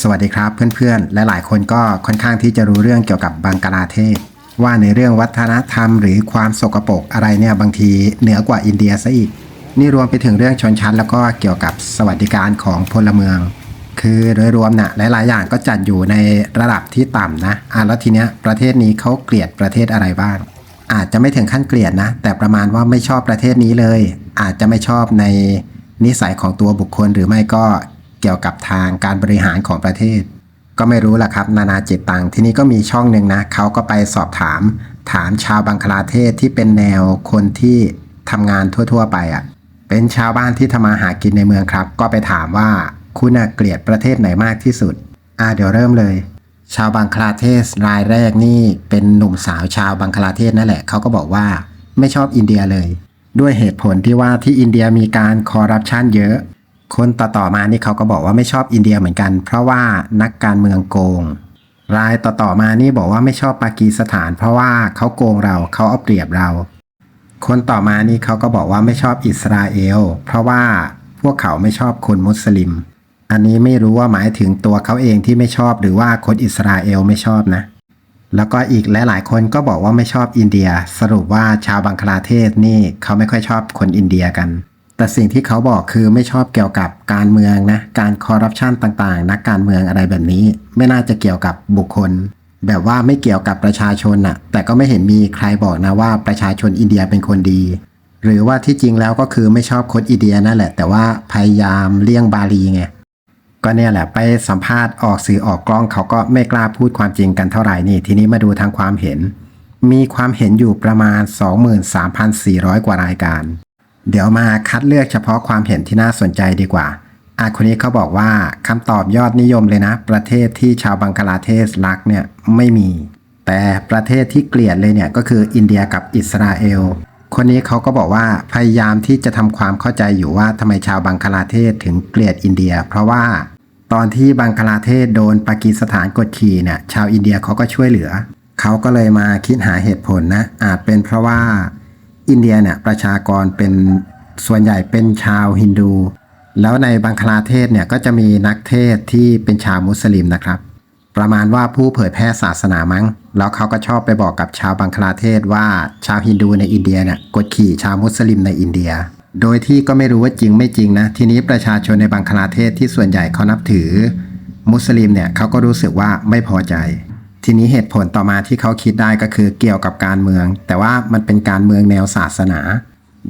สวัสดีครับเพื่อนๆ และหลายคนก็ค่อนข้างที่จะรู้เรื่องเกี่ยวกับบังกลาเทศ ว่าในเรื่องวัฒนธรรมหรือความสกปรกอะไรเนี่ยบางทีเหนือกว่าอินเดียซะอีก นี่รวมไปถึงเรื่องชนชั้น แล้วก็เกี่ยวกับสวัสดิการของพลเมือง คือโดยรวมน่ะหลายๆ อย่างก็จัดอยู่ในระดับที่ต่ำนะอะแล้วทีเนี้ยประเทศนี้เขาเกลียดประเทศอะไรบ้าง อาจจะไม่ถึงขั้นเกลียดนะ แต่ประมาณว่าไม่ชอบประเทศนี้เลย อาจจะไม่ชอบในนิสัยของตัวบุคคลหรือไม่ก็ เกี่ยวกับทางการบริหารของประเทศ ก็ไม่รู้ล่ะครับ นานาจิตตังที่นี้ก็มีช่องหนึ่งนะเขาก็ไปสอบถาม ถามชาวบังคลาเทศที่เป็นแนวคนที่ทำงานทั่ว ๆ ไปอะ่ะเป็นชาวบ้านที่ทำมาหากินในเมืองครับ ก็ไปถามว่าคุณเกลียดประเทศไหนมากที่สุด อ่าเดี๋ยวเริ่มเลย ชาวบังคลาเทศรายแรกนี่เป็นหนุ่มสาวชาวบังคลาเทศนั่นแหละเขาก็บอกว่าไม่ชอบอินเดียเลย ด้วยเหตุผลที่ว่าที่อินเดียมีการคอร์รัปชันเยอะ คนต่อๆมานี่เขาก็บอกว่าไม่ชอบอินเดียเหมือนกัน เพราะว่านักการเมืองโกง รายต่อๆมานี่บอกว่าไม่ชอบปากีสถาน เพราะว่าเขาโกงเราเขาเอาเปรียบเรา คนต่อมานี่เขาก็บอกว่าไม่ชอบอิสราเอล เพราะว่าพวกเขาไม่ชอบคนมุสลิม อันนี้ไม่รู้ว่าหมายถึงตัวเขาเองที่ไม่ชอบหรือว่าคนอิสราเอลไม่ชอบนะ แล้วก็อีกหลายๆคนก็บอกว่าไม่ชอบอินเดีย สรุปว่าชาวบังคลาเทศนี่เขาไม่ค่อยชอบคนอินเดียกัน แต่สิ่งที่เขาบอกคือไม่ชอบเกี่ยวกับการเมืองนะ การคอร์รัปชันต่างๆ นักการเมืองอะไรแบบนี้ ไม่น่าจะเกี่ยวกับบุคคล แบบว่าไม่เกี่ยวกับประชาชนน่ะ แต่ก็ไม่เห็นมีใครบอกนะว่าประชาชนอินเดียเป็นคนดี หรือว่าที่จริงแล้วก็คือไม่ชอบคนอินเดียนั่นแหละ แต่ว่าพยายามเลี่ยงบาลีไงก็เนี่ยแหละไปสัมภาษณ์ออกสื่อออกกล้องเขาก็ไม่กล้าพูดความจริงกันเท่าไหร่นี่ ทีนี้มาดูทางความเห็น มีความเห็นอยู่ประมาณ 23,400 กว่ารายการ เดี๋ยวมาคัดเลือกเฉพาะความเห็นที่น่าสนใจดีกว่าอาคนนี้เขาบอกว่าคำตอบยอดนิยมเลยนะ ประเทศที่ชาวบังคลาเทศรักเนี่ยไม่มี แต่ประเทศที่เกลียดเลยเนี่ยก็คืออินเดียกับอิสราเอล คนนี้เขาก็บอกว่าพยายามที่จะทำความเข้าใจอยู่ว่าทำไมชาวบังคลาเทศถึงเกลียดอินเดีย เพราะว่าตอนที่บังคลาเทศโดนปากีสถานกดขี่เนี่ยชาวอินเดียเขาก็ช่วยเหลือ เขาก็เลยมาคิดหาเหตุผลนะอาจเป็นเพราะว่า อินเดียเนี่ยประชากรเป็นส่วนใหญ่เป็นชาวฮินดู แล้วในบังคลาเทศเนี่ยก็จะมีนักเทศที่เป็นชาวมุสลิมนะครับ ประมาณว่าผู้เผยแพร่ศาสนามั้ง แล้วเขาก็ชอบไปบอกกับชาวบังคลาเทศว่าชาวฮินดูในอินเดียเนี่ยกดขี่ชาวมุสลิมในอินเดีย โดยที่ก็ไม่รู้ว่าจริงไม่จริงนะ ทีนี้ประชาชนในบังคลาเทศที่ส่วนใหญ่เขานับถือ มุสลิมเนี่ยเขาก็รู้สึกว่าไม่พอใจ ทีนี้เหตุผลต่อมาที่เขาคิดได้ก็คือเกี่ยวกับการเมือง แต่ว่ามันเป็นการเมืองแนวศาสนา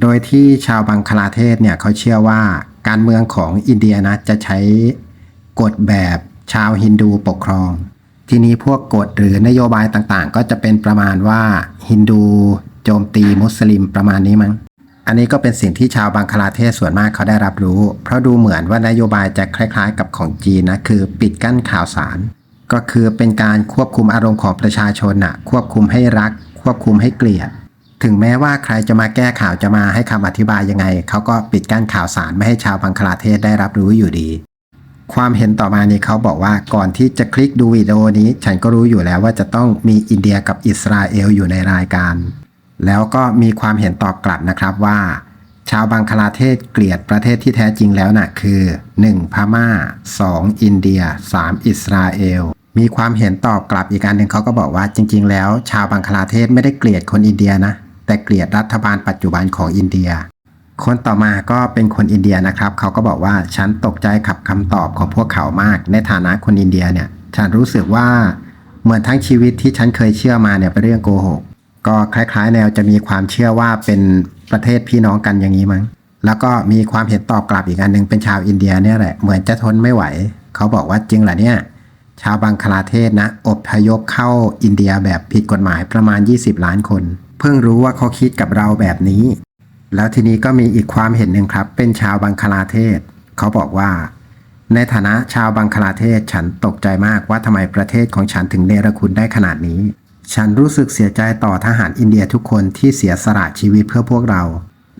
โดยที่ชาวบังคลาเทศเนี่ยเขาเชื่อว่าการเมืองของอินเดียนะจะใช้กฎแบบชาวฮินดูปกครอง ทีนี้พวกกฎหรือนโยบายต่างๆ ก็จะเป็นประมาณว่าฮินดูโจมตีมุสลิมประมาณนี้มั้ง อันนี้ก็เป็นสิ่งที่ชาวบังคลาเทศส่วนมากเขาได้รับรู้ เพราะดูเหมือนว่านโยบายจะคล้ายๆ กับของจีนนะคือปิดกั้นข่าวสาร ก็คือเป็นการควบคุมอารมณ์ของประชาชนน่ะ ควบคุมให้รัก ควบคุมให้เกลียด ถึงแม้ว่าใครจะมาแก้ข่าวจะมาให้คำอธิบายยังไง เขาก็ปิดกั้นข่าวสารไม่ให้ชาวบังคลาเทศได้รับรู้อยู่ดี ความเห็นต่อมานี้เขาบอกว่าก่อนที่จะคลิกดูวิดีโอนี้ ฉันก็รู้อยู่แล้วว่าจะต้องมีอินเดียกับอิสราเอลอยู่ในรายการ แล้วก็มีความเห็นตอบกลับนะครับว่า ชาวบังคลาเทศเกลียดประเทศที่แท้จริงแล้วน่ะคือ 1. พม่า 2. อินเดีย 3. อิสราเอล มีความเห็นตอบกลับอีกอันหนึ่งเขาก็บอกว่าจริง ๆ แล้ว ชาวบังคลาเทศไม่ได้เกลียดคนอินเดียนะ แต่เกลียดรัฐบาลปัจจุบันของอินเดีย คนต่อมาก็เป็นคนอินเดียนะครับ เขาก็บอกว่าฉันตกใจกับคำตอบของพวกเขามาก ในฐานะคนอินเดียเนี่ย ฉันรู้สึกว่าเหมือนทั้งชีวิตที่ฉันเคยเชื่อมาเนี่ยเป็นเรื่องโกหกก็คล้าย ๆ แนวจะมีความเชื่อว่าเป็นประเทศพี่น้องกันอย่างนี้มั้ง แล้วก็มีความเห็นตอบกลับอีกอันหนึ่งเป็นชาวอินเดียเนี่ยแหละเหมือนจะทนไม่ไหว เขาบอกว่าจริงเหรอเนี่ย ชาวบังคลาเทศนะอบพยพเข้าอินเดียแบบผิดกฎหมายประมาณ 20 ล้านคน เพิ่งรู้ว่าเขาคิดกับเราแบบนี้ แล้วทีนี้ก็มีอีกความเห็นหนึ่งครับ เป็นชาวบังคลาเทศ เขาบอกว่า ในฐานะชาวบังคลาเทศฉันตกใจมากว่าทำไมประเทศของฉันถึงเนรคุณได้ขนาดนี้ ฉันรู้สึกเสียใจต่อทหารอินเดียทุกคนที่เสียสละชีวิตเพื่อพวกเรา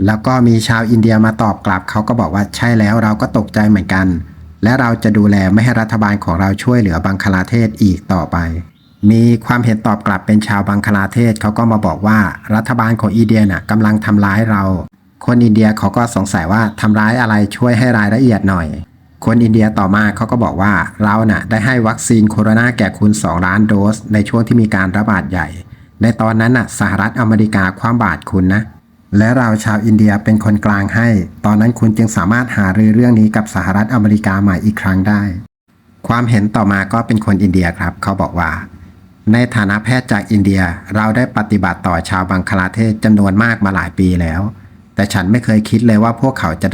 แล้วก็มีชาวอินเดียมาตอบกลับเขาก็บอกว่าใช่แล้วเราก็ตกใจเหมือนกัน และเราจะดูแลไม่ให้รัฐบาลของเราช่วยเหลือบังคลาเทศอีกต่อไป มีความเห็นตอบกลับเป็นชาวบังคลาเทศเขาก็มาบอกว่ารัฐบาลของอินเดียน่ะกำลังทำร้ายเรา คนอินเดียเขาก็สงสัยว่าทำร้ายอะไรช่วยให้รายละเอียดหน่อย คนอินเดียต่อมาเขาก็บอกว่าเราน่ะได้ให้วัคซีนโคโรนาแก่คุณ 2 ล้านโดส ในช่วงที่มีการระบาดใหญ่ ในตอนนั้นน่ะสหรัฐอเมริกาคว้าบาดคุณนะ และเราชาวอินเดียเป็นคนกลางให้ ตอนนั้นคุณจึงสามารถหารือเรื่องนี้กับสหรัฐอเมริกาใหม่อีกครั้งได้ ความเห็นต่อมาก็เป็นคนอินเดียครับ เขาบอกว่า ในฐานะแพทย์จากอินเดียเราได้ปฏิบัติต่อชาวบังคลาเทศจำนวนมากมาหลายปีแล้ว แต่ฉันไม่เคยคิดเลยว่าพวกเขาจะ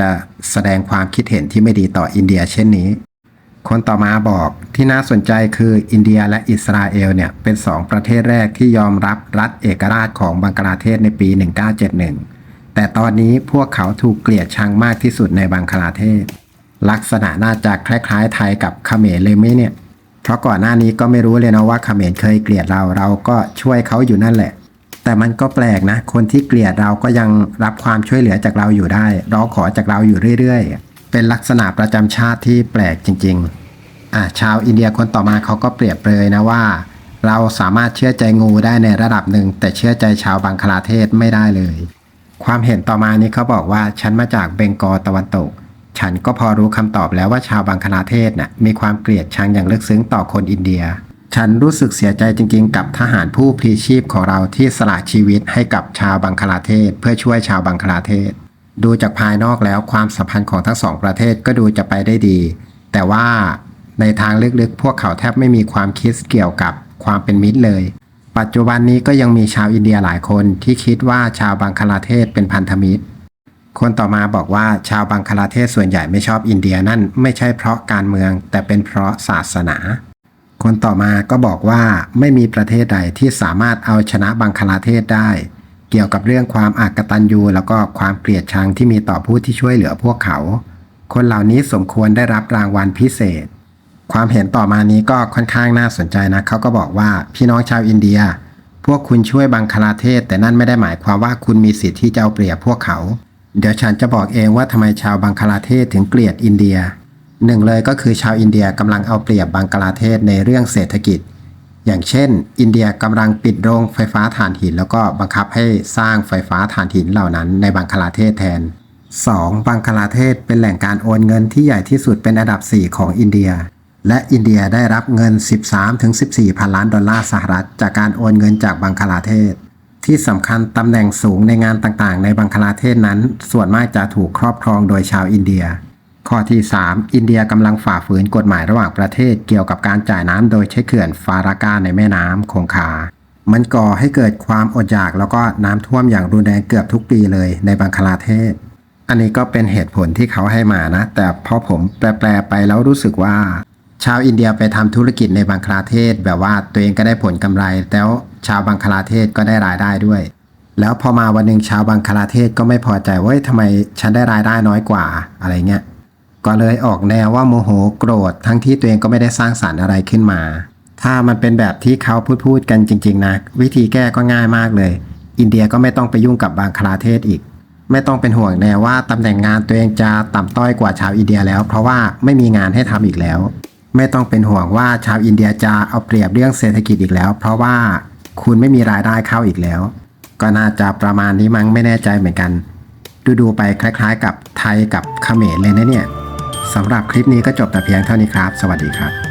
แสดงความคิดเห็นที่ไม่ดีต่ออินเดียเช่นนี้ คนต่อมาบอกที่น่าสนใจคืออินเดียและอิสราเอลเนี่ยเป็นสองประเทศแรกที่ยอมรับรัฐเอกราชของบังกลาเทศในปี 1971 แต่ตอนนี้พวกเขาถูกเกลียดชังมากที่สุดในบังคลาเทศ ลักษณะน่าจะคล้ายๆไทยกับเขมรเลยไหมเนี่ย เพราะก่อนหน้านี้ก็ไม่รู้เลยนะว่าเขมรเคยเกลียดเราเราก็ช่วยเขาอยู่นั่นแหละ แต่มันก็แปลกนะ คนที่เกลียดเราก็ยังรับความช่วยเหลือจากเราอยู่ได้ร้องขอจากเราอยู่เรื่อยๆ เป็นลักษณะประจำชาติที่แปลกจริงๆอะชาวอินเดียคนต่อมาเขาก็เปรียบเลยนะว่า เราสามารถเชื่อใจงูได้ในระดับหนึ่ง แต่เชื่อใจชาวบังคลาเทศไม่ได้เลย ความเห็นต่อมานี้เขาบอกว่าฉันมาจากเบงกอลตะวันตก ฉันก็พอรู้คำตอบแล้วว่าชาวบังคลาเทศน่ะมีความเกลียดชังอย่างลึกซึ้งต่อคนอินเดีย ฉันรู้สึกเสียใจจริงๆ กับทหารผู้พลีชีพของเราที่สละชีวิตให้กับชาวบังคลาเทศ เพื่อช่วยชาวบังคลาเทศ ดูจากภายนอกแล้วความสัมพันธ์ของทั้งสองประเทศก็ดูจะไปได้ดี แต่ว่าในทางลึกๆ พวกเขาแทบไม่มีความคิดเกี่ยวกับความเป็นมิตรเลย ปัจจุบันนี้ก็ยังมีชาวอินเดียหลายคนที่คิดว่าชาวบังคลาเทศเป็นพันธมิตร คนต่อมาบอกว่าชาวบังคลาเทศส่วนใหญ่ไม่ชอบอินเดียนั่นไม่ใช่เพราะการเมือง แต่เป็นเพราะศาสนา คนต่อมาก็บอกว่าไม่มีประเทศใดที่สามารถเอาชนะบังคลาเทศได้ เกี่ยวกับเรื่องความอากตันยูแล้วก็ความเกลียดชังที่มีต่อผู้ที่ช่วยเหลือพวกเขา คนเหล่านี้สมควรได้รับรางวัลพิเศษ ความเห็นต่อมานี้ก็ค่อนข้างน่าสนใจนะเขาก็บอกว่าพี่น้องชาวอินเดีย พวกคุณช่วยบังคลาเทศ แต่นั่นไม่ได้หมายความว่าคุณมีสิทธิ์ที่จะเอาเปรียบพวกเขา เดี๋ยวฉันจะบอกเองว่าทำไมชาวบังคลาเทศถึงเกลียดอินเดียหนึ่งเลยก็คือชาวอินเดียกำลังเอาเปรียบบังคลาเทศในเรื่องเศรษฐกิจ อย่างเช่น อินเดียกำลังปิดโรงไฟฟ้าถ่านหิน แล้วก็บังคับให้สร้างไฟฟ้าถ่านหินเหล่านั้นในบังคลาเทศแทน 2. บังคลาเทศเป็นแหล่งการโอนเงินที่ใหญ่ที่สุดเป็นอันดับ 4 ของอินเดีย และอินเดียได้รับเงิน 13-14 พันล้านดอลลาร์สหรัฐ จากการโอนเงินจากบังคลาเทศ ที่สำคัญตำแหน่งสูงในงานต่างๆ ในบังคลาเทศนั้น ส่วนมากจะถูกครอบครองโดยชาวอินเดีย ข้อที่ 3 อินเดียกำลังฝ่าฝืนกฎหมายระหว่างประเทศเกี่ยวกับการจ่ายน้ำโดยใช้เขื่อนฟารากาในแม่น้ำคงคา มันก่อให้เกิดความอดอยากแล้วก็น้ำท่วมอย่างรุนแรงเกือบทุกปีเลยในบังคลาเทศ อันนี้ก็เป็นเหตุผลที่เขาให้มานะ แต่พอผมแปลไปแล้วรู้สึกว่า ชาวอินเดียไปทำธุรกิจในบังคลาเทศ แบบว่าตัวเองก็ได้ผลกำไร แล้วชาวบังคลาเทศก็ได้รายได้ด้วย แล้วพอมาวันหนึ่งชาวบังคลาเทศก็ไม่พอใจว่าทำไมฉันได้รายได้น้อยกว่าอะไรเงี้ย ก็เลยออกแนวว่าโมโหโกรธ ทั้งที่ตัวเองก็ไม่ได้สร้างสารรค์อะไรขึ้นมา ถ้ามันเป็นแบบที่เขาพูดพูดกันจริง ๆ นะ วิธีแก้ก็ง่ายมากเลย อินเดียก็ไม่ต้องไปยุ่งกับบังคลาเทศอีก ไม่ต้องเป็นห่วงแน่ว่าตำแหน่งงานตัวเองจะต่ำต้อยกว่าชาวอินเดียแล้ว เพราะว่าไม่มีงานให้ทำอีกแล้ว ไม่ต้องเป็นห่วงว่าชาวอินเดียจะเอาเปรียบเรื่องเศรษฐกิจอีกแล้ว เพราะว่าคุณไม่มีรายได้เข้าอีกแล้ว ก็น่าจะประมาณนี้มั้งไม่แน่ใจเหมือนกัน ดูๆไปคล้าย ๆ กับไทยกับเขมรเลยนะเนี่ย สำหรับคลิปนี้ก็จบแต่เพียงเท่านี้ครับ สวัสดีครับ